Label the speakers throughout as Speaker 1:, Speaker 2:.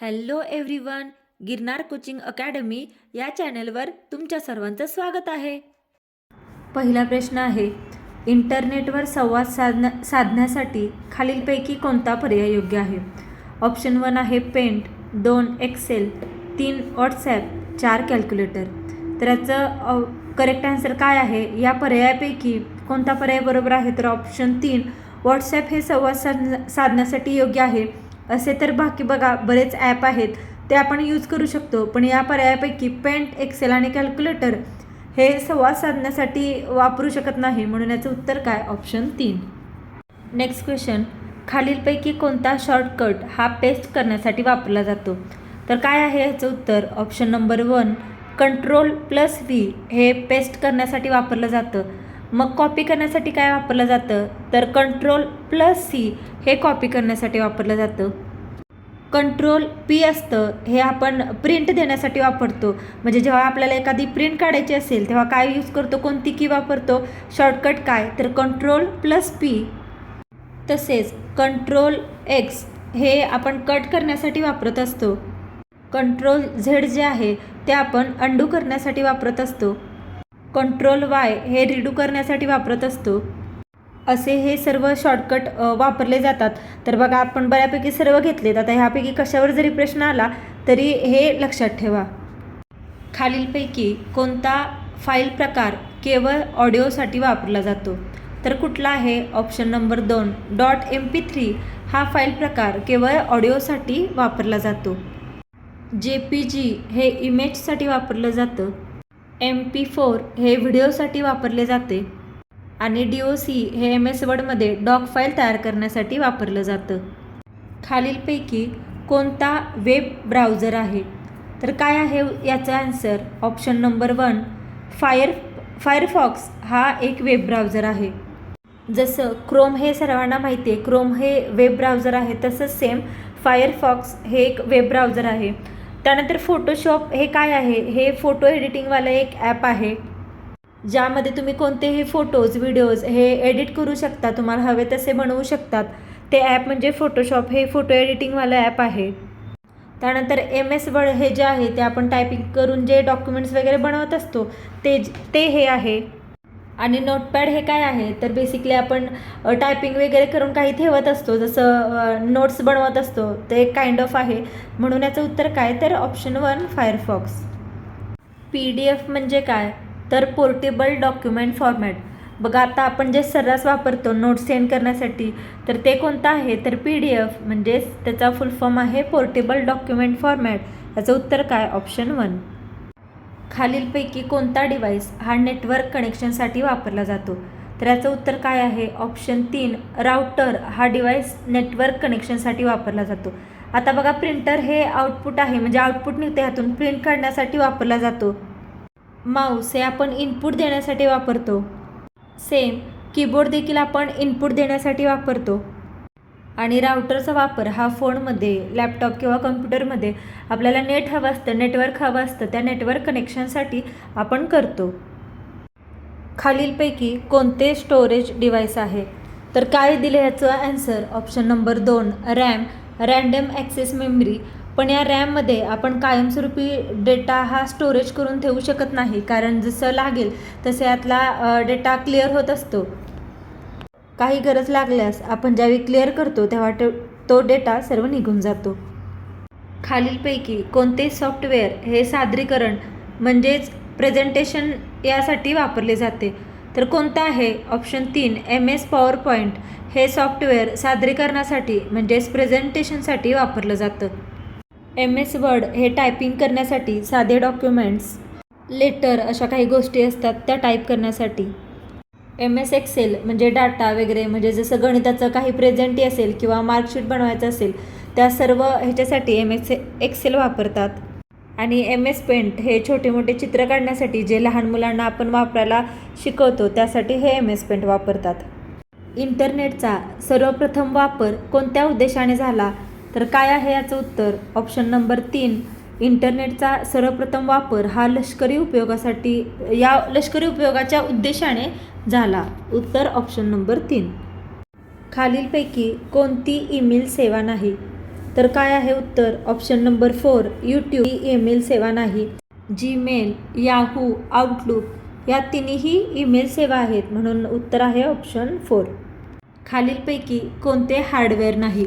Speaker 1: Hello everyone Girnar coaching academy या चॅनलवर तुमच्या सर्वांचं स्वागत आहे. पहिला प्रश्न आहे इंटरनेटवर संवाद साधण्या साधण्यासाठी खालीलपैकी कोणता पर्याय योग्य आहे? ऑप्शन वन आहे पेंट दोन एक्सेल तीन व्हॉट्सॲप चार कॅल्क्युलेटर. तर याचं करेक्ट आन्सर काय आहे? या पर्यायापैकी कोणता पर्याय बरोबर आहे? तर ऑप्शन तीन व्हॉट्सॲप हे संवाद साधण्यासाठी योग्य आहे. असे तर बाकी बघा बरेच ॲप आहेत. ते आपण यूज करू शकतो. पण या पर्यायापैकी पेंट एक्सेल आणि कॅल्क्युलेटर हे संवाद साधण्यासाठी वापरू शकत नाही. म्हणून याचं उत्तर काय? ऑप्शन तीन. नेक्स्ट क्वेश्चन खालीलपैकी कोणता शॉर्टकट हा पेस्ट करण्यासाठी वापरला जातो? तर काय आहे याचं उत्तर? Option number one control plus V हे पेस्ट करण्यासाठी वापरलं जातं. मग कॉपी करण्यासाठी काय वापरलं जातं? तर कंट्रोल प्लस सी हे कॉपी करण्यासाठी वापरलं जातं. कंट्रोल पी असतं हे आपण प्रिंट देण्यासाठी वापरतो. म्हणजे जेव्हा आपल्याला एखादी प्रिंट काढायची असेल तेव्हा काय यूज करतो कोणती की वापरतो? शॉर्टकट काय? तर कंट्रोल प्लस पी तसेच कंट्रोल एक्स हे आपण कट करण्यासाठी वापरत असतो. कंट्रोल झेड जे आहे ते आपण अंडू करण्यासाठी वापरत असतो. कंट्रोल वाय हे रिडू करण्यासाठी वापरत असतो. असे हे सर्व शॉर्टकट वापरले जातात. तर बघा आपण बऱ्यापैकी सर्व घेतलेत. आता ह्यापैकी कशावर जरी प्रश्न आला तरी हे लक्षात ठेवा. खालीलपैकी कोणता फाईल प्रकार केवळ ऑडिओसाठी वापरला जातो? तर कुठला आहे? ऑप्शन नंबर दोन डॉट एम पी थ्री हा फाईल प्रकार केवळ ऑडिओसाठी वापरला जातो. जे पी जी हे इमेजसाठी वापरलं जातं. एम पी फोर हे व्हिडिओसाठी वापरले जाते आणि डी ओ सी हे एम एस वर्डमध्ये डॉक फाईल तयार करण्यासाठी वापरलं जातं. खालीलपैकी कोणता वेब ब्राउझर आहे? तर काय आहे याचा answer option number one fire Firefox हा एक वेब ब्राउझर आहे. जसं क्रोम हे सर्वांना माहिती आहे क्रोम हे वेब ब्राउझर आहे तसंच सेम फायरफॉक्स हे एक वेब ब्राउझर आहे. त्यानंतर फोटोशॉप हे काय आहे? हे फोटो एडिटिंगवालं एक ॲप आहे ज्यामध्ये तुम्ही कोणतेही फोटोज व्हिडिओज हे एडिट करू शकता. तुम्हाला हवे तसे बनवू शकतात. ते ॲप म्हणजे फोटोशॉप हे फोटो एडिटिंगवालं ॲप आहे. त्यानंतर एम एस वर्ड हे जे आहे ते आपण टायपिंग करून जे डॉक्युमेंट्स वगैरे बनवत असतो ते ते हे आहे. आणि नोटपॅड हे काय आहे? तर बेसिकली आपण टायपिंग वगैरे करून काही ठेवत असतो. जसं नोट्स बनवत असतो. ते एक काइंड ऑफ आहे. म्हणून याचं उत्तर काय? तर option one Firefox P D F म्हणजे काय? तर पोर्टेबल डॉक्युमेंट फॉर्मॅट बघा आता आपण जे सर्रास वापरतो नोट्स सेंड करण्यासाठी तर ते कोणतं आहे? तर पी डी एफ म्हणजेच त्याचा फुल फॉर्म आहे पोर्टेबल डॉक्युमेंट फॉर्मॅट याचं उत्तर काय? ऑप्शन वन खालीलपैकी कोणता डिव्हाइस हा नेटवर्क कनेक्शनसाठी वापरला जातो? तर याचं उत्तर काय आहे? ऑप्शन तीन राउटर हा डिव्हाइस नेटवर्क कनेक्शनसाठी वापरला जातो. आता बघा प्रिंटर हे आउटपुट आहे म्हणजे आउटपुट निघते ह्यातून. प्रिंट काढण्यासाठी वापरला जातो. माऊस हे आपण इनपुट देण्यासाठी वापरतो. सेम कीबोर्ड देखील आपण इनपुट देण्यासाठी वापरतो. आणि राउटरचा वापर हा फोनमध्ये लॅपटॉप किंवा कम्प्युटरमध्ये आपल्याला नेट हवं असतं नेटवर्क हवं असतं त्या नेटवर्क कनेक्शनसाठी आपण करतो. खालीलपैकी कोणते स्टोरेज डिव्हाइस आहे? तर काय दिले ह्याचं ॲन्सर ऑप्शन नंबर दोन रॅम रँडम ॲक्सेस मेमरी पण या रॅममध्ये आपण कायमस्वरूपी डेटा हा स्टोरेज करून ठेवू शकत नाही. कारण जसं लागेल तसं यातला डेटा क्लिअर होत असतो. काही गरज लागल्यास आपण ज्यावेळी क्लिअर करतो तेव्हा तो तो डेटा सर्व निघून जातो. खालीलपैकी कोणते सॉफ्टवेअर हे सादरीकरण म्हणजेच प्रेझेंटेशन यासाठी वापरले जाते? तर कोणतं आहे? ऑप्शन तीन एम एस पॉवर पॉईंट हे सॉफ्टवेअर सादरीकरणासाठी म्हणजेच प्रेझेंटेशनसाठी वापरलं जातं. एम एस वर्ड हे टायपिंग करण्यासाठी साधे डॉक्युमेंट्स लेटर अशा काही गोष्टी असतात त्या टाईप करण्यासाठी. एम एस एक्सेल म्हणजे डाटा वगैरे म्हणजे जसं गणिताचं काही प्रेझेंटी असेल किंवा मार्कशीट बनवायचं असेल त्या सर्व ह्याच्यासाठी एम एस एक्सेल वापरतात. आणि एम एस पेंट हे छोटे मोठे चित्र काढण्यासाठी जे लहान मुलांना आपण वापरायला शिकवतो त्यासाठी हे एम एस पेंट वापरतात. इंटरनेटचा सर्वप्रथम वापर कोणत्या उद्देशाने झाला? तर काय आहे याचं उत्तर? ऑप्शन नंबर तीन इंटरनेटचा सर्वप्रथम वापर हा लष्करी उपयोगासाठी या लष्करी उपयोगाच्या उद्देशाने झाला. उत्तर ऑप्शन नंबर तीन. खालीलपैकी कोणती ईमेल सेवा नाही? तर काय आहे उत्तर? ऑप्शन नंबर फोर यूट्यूब ही ईमेल सेवा नाही. जीमेल याहू आउटलुक या तिन्ही ईमेल सेवा आहेत. म्हणून उत्तर आहे ऑप्शन फोर खालीलपैकी कोणते हार्डवेअर नाही?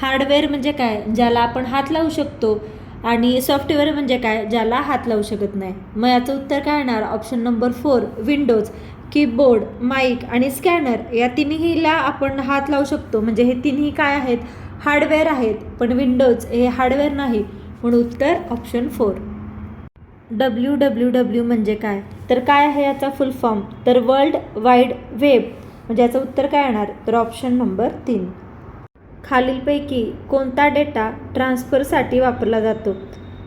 Speaker 1: हार्डवेअर म्हणजे काय? ज्याला आपण हात लावू शकतो. आणि सॉफ्टवेअर म्हणजे काय? ज्याला हात लावू शकत नाही. मग याचं उत्तर काय येणार? Option number four Windows keyboard mic आणि स्कॅनर या तिन्हीला आपण हात लावू शकतो. म्हणजे हे तिन्ही काय आहेत? हार्डवेअर आहेत. पण विंडोज हे हार्डवेअर नाही. म्हणून उत्तर option four W W W म्हणजे काय? तर काय आहे याचा फुल फॉर्म तर वर्ल्ड वाईड वेब म्हणजे याचं उत्तर काय येणार? तर ऑप्शन नंबर तीन. खालीलपैकी कोणता डेटा ट्रान्सफरसाठी वापरला जातो?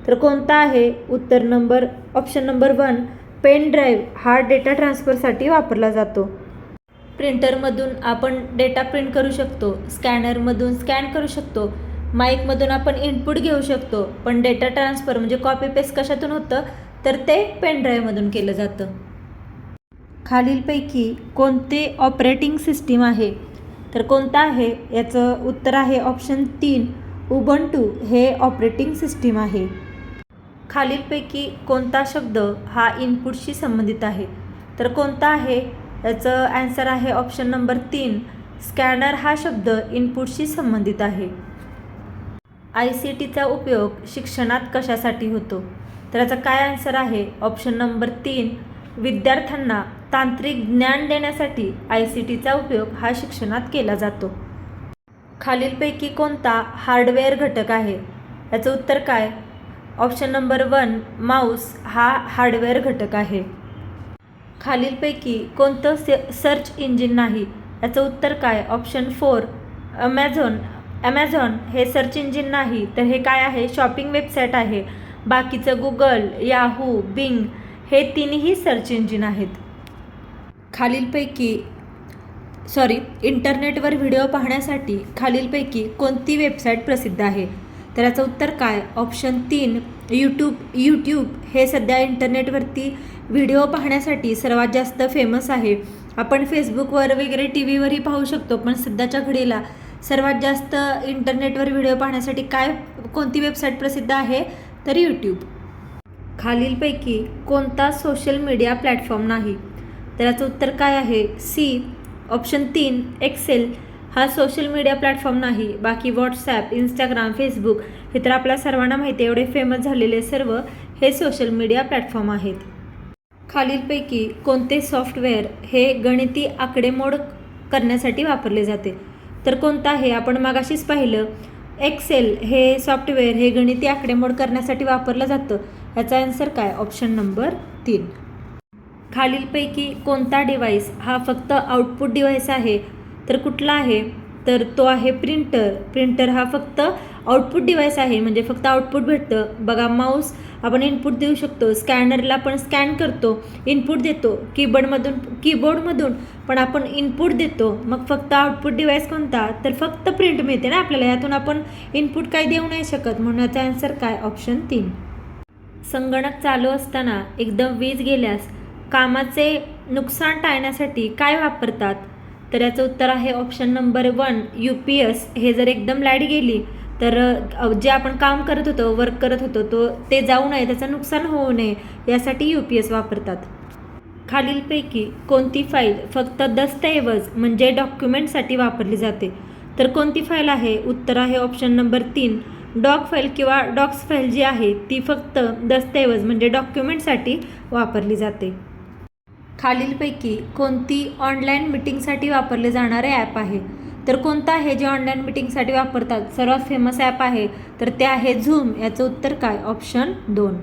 Speaker 1: तर कोणता आहे? उत्तर number option number one pen drive हा डेटा ट्रान्सफरसाठी वापरला जातो. प्रिंटरमधून आपण डेटा प्रिंट करू शकतो स्कॅनरमधून स्कॅन करू शकतो माईकमधून आपण इनपुट घेऊ शकतो पण डेटा ट्रान्सफर म्हणजे कॉपी पेस्ट कशातून होतं तर ते पेन ड्राईव्हमधून केलं जातं. खालीलपैकी कोणते ऑपरेटिंग सिस्टीम आहे? तर कोणतं आहे? याचं उत्तर आहे ऑप्शन तीन उबंटू हे ऑपरेटिंग सिस्टीम आहे. खालीलपैकी कोणता शब्द हा इनपुटशी संबंधित आहे? तर कोणता आहे? याचं ॲन्सर आहे ऑप्शन नंबर तीन. स्कॅनर हा शब्द इनपुटशी संबंधित आहे. आय सी टीचा उपयोग शिक्षणात कशासाठी होतो? तर याचा काय आन्सर आहे? ऑप्शन नंबर तीन. विद्यार्थ्यांना तांत्रिक ज्ञान देण्यासाठी आय सी टीचा उपयोग हा शिक्षणात केला जातो. खालीलपैकी कोणता हार्डवेअर घटक आहे? याचं उत्तर काय? ऑप्शन नंबर वन माऊस हा हार्डवेअर घटक आहे. खालीलपैकी कोणतं से सर्च इंजिन नाही? याचं उत्तर काय? ऑप्शन फोर ॲमेझॉन ॲमेझॉन हे सर्च इंजिन नाही तर हे काय आहे? शॉपिंग वेबसाईट आहे. बाकीचं गुगल याहू बिंग हे तिन्ही सर्च इंजिन आहेत. खालीलपैकी सॉरी इंटरनेटवर व्हिडिओ पाहण्यासाठी खालीलपैकी कोणती वेबसाईट प्रसिद्ध आहे? तर याचं उत्तर काय? ऑप्शन तीन यूट्यूब यूट्यूब हे सध्या इंटरनेटवरती व्हिडिओ पाहण्यासाठी सर्वात जास्त फेमस आहे. आपण फेसबुकवर वगैरे टी व्हीवरही पाहू शकतो पण सध्याच्या घडीला सर्वात जास्त इंटरनेटवर व्हिडिओ पाहण्यासाठी काय कोणती वेबसाईट प्रसिद्ध आहे? तर यूट्यूब खालीलपैकी कोणता सोशल मीडिया प्लॅटफॉर्म नाही? तर याचं उत्तर काय आहे? सी ऑप्शन तीन एक्सेल हा सोशल मीडिया प्लॅटफॉर्म नाही बाकी व्हॉट्सॲप इंस्टाग्राम फेसबुक हे तर आपल्या सर्वांना माहिती आहे एवढे फेमस झालेले सर्व हे सोशल मीडिया प्लॅटफॉर्म आहेत. खालीलपैकी कोणते सॉफ्टवेअर हे गणिती आकडेमोड करण्यासाठी वापरले जाते? तर कोणतं आहे? आपण मागाशीच पाहिलं एक्सेल हे सॉफ्टवेअर हे गणिती आकडेमोड करण्यासाठी वापरलं जातं. याचा आन्सर काय? ऑप्शन नंबर तीन. खालीलपैकी कोणता डिव्हाइस हा फक्त आउटपुट डिव्हाइस आहे तर कुठला आहे? तर तो आहे प्रिंटर. प्रिंटर हा फक्त आउटपुट डिव्हाइस आहे. म्हणजे फक्त आउटपुट भेटतं. बघा माऊस आपण इनपुट देऊ शकतो. स्कॅनरला पण स्कॅन करतो. इनपुट देतो. कीबोर्डमधून कीबोर्डमधून पण आपण इनपुट देतो. मग फक्त आउटपुट डिव्हाइस कोणता? तर फक्त प्रिंट मिळते ना आपल्याला. यातून आपण इनपुट काही देऊ नाही शकत. म्हणून याचा आन्सर काय? ऑप्शन तीन. संगणक चालू असताना एकदम वीज गेल्यास कामाचे नुकसान टाळण्यासाठी काय वापरतात? तर याचं उत्तर आहे option number one U P S हे जर एकदम लाइट गेली तर जे आपण काम करत होतो वर्क करत होतो तो ते जाऊ नये त्याचं नुकसान होऊ नये यासाठी यू पी एस वापरतात. खालीलपैकी कोणती फाईल फक्त दस्तऐवज म्हणजे डॉक्युमेंटसाठी वापरली जाते? तर कोणती फाईल आहे? उत्तर आहे ऑप्शन नंबर तीन. डॉक फाईल किंवा डॉक्स फाईल जी आहे ती फक्त दस्तऐवज म्हणजे डॉक्युमेंटसाठी वापरली जाते. खालीलपैकी कोणती ऑनलाईन मिटिंगसाठी वापरले जाणारे ॲप आहे? तर कोणतं आहे जे ऑनलाईन मिटिंगसाठी वापरतात? सर्वात फेमस ॲप आहे. तर ते आहे झूम. याचं उत्तर काय? ऑप्शन दोन.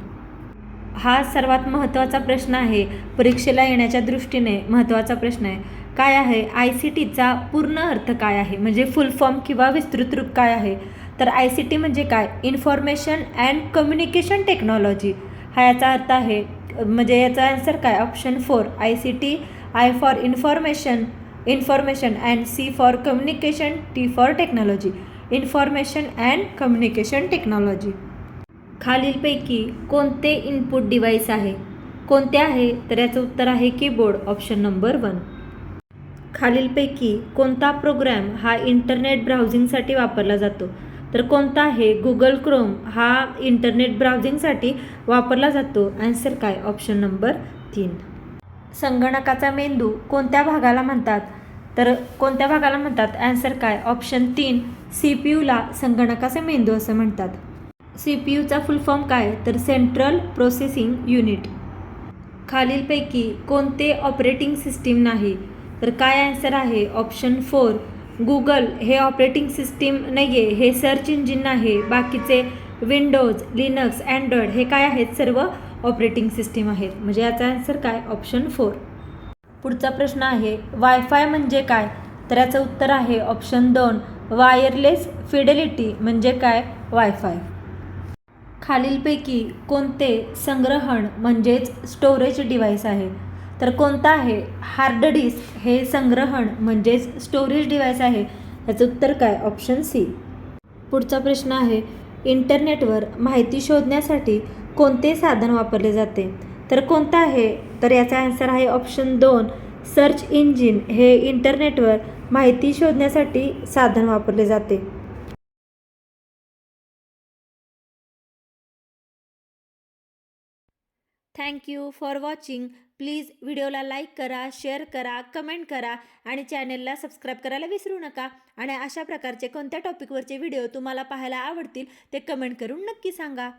Speaker 1: हा सर्वात महत्त्वाचा प्रश्न आहे. परीक्षेला येण्याच्या दृष्टीने महत्त्वाचा प्रश्न आहे. काय आहे? आय सी टीचा पूर्ण अर्थ काय आहे? म्हणजे फुल फॉर्म किंवा विस्तृत रूप काय आहे? तर आय सी टी म्हणजे काय? Information and communication technology. हा याचा अर्थ आहे म्हणजे याचा आन्सर काय? Option four I C T I for information information and C for communication T for technology information and communication technology खालीलपैकी कोणते इनपुट डिव्हाइस आहे? कोणते आहे? तर याचं उत्तर आहे कीबोर्ड ऑप्शन नंबर वन खालीलपैकी कोणता प्रोग्रॅम हा इंटरनेट ब्राउझिंगसाठी वापरला जातो? तर कोणता आहे? गुगल क्रोम हा इंटरनेट ब्राउझिंगसाठी वापरला जातो. आन्सर काय? ऑप्शन नंबर तीन. संगणकाचा मेंदू कोणत्या भागाला म्हणतात? तर कोणत्या भागाला म्हणतात? ॲन्सर काय? ऑप्शन तीन सी पी यूला संगणकाचा मेंदू असं म्हणतात. सी पी यूचा फुल फॉर्म काय? तर सेंट्रल प्रोसेसिंग युनिट खालीलपैकी कोणते ऑपरेटिंग सिस्टीम नाही? तर काय ॲन्सर आहे? ऑप्शन फोर गुगल हे ऑपरेटिंग सिस्टीम नाही आहे हे सर्च इंजिन आहे. बाकीचे विंडोज लिनक्स अँड्रॉइड हे काय आहेत? सर्व ऑपरेटिंग सिस्टीम आहेत. म्हणजे याचा आन्सर काय? ऑप्शन फोर पुढचा प्रश्न आहे वायफाय म्हणजे काय? तर याचं उत्तर आहे ऑप्शन दोन वायरलेस फिडेलिटी म्हणजे काय? वायफाय खालीलपैकी कोणते संग्रहण म्हणजेच स्टोरेज डिव्हाइस आहे? तर कोणता आहे? हार्ड डिस्क हे संग्रहण म्हणजेच स्टोरेज डिव्हाइस आहे. याचं उत्तर काय? ऑप्शन सी पुढचा प्रश्न आहे इंटरनेटवर माहिती शोधण्यासाठी कोणते साधन वापरले जाते? तर कोणतं आहे? तर याचा आन्सर आहे ऑप्शन दोन. सर्च इंजिन हे इंटरनेटवर माहिती शोधण्यासाठी साधन वापरले जाते. Thank you for watching please व्हिडिओला लाईक करा शेअर करा कमेंट करा आणि चॅनलला सबस्क्राईब करायला विसरू नका. आणि अशा प्रकारचे कोणत्या टॉपिकवरचे व्हिडिओ तुम्हाला पाहायला आवडतील ते कमेंट करून नक्की सांगा.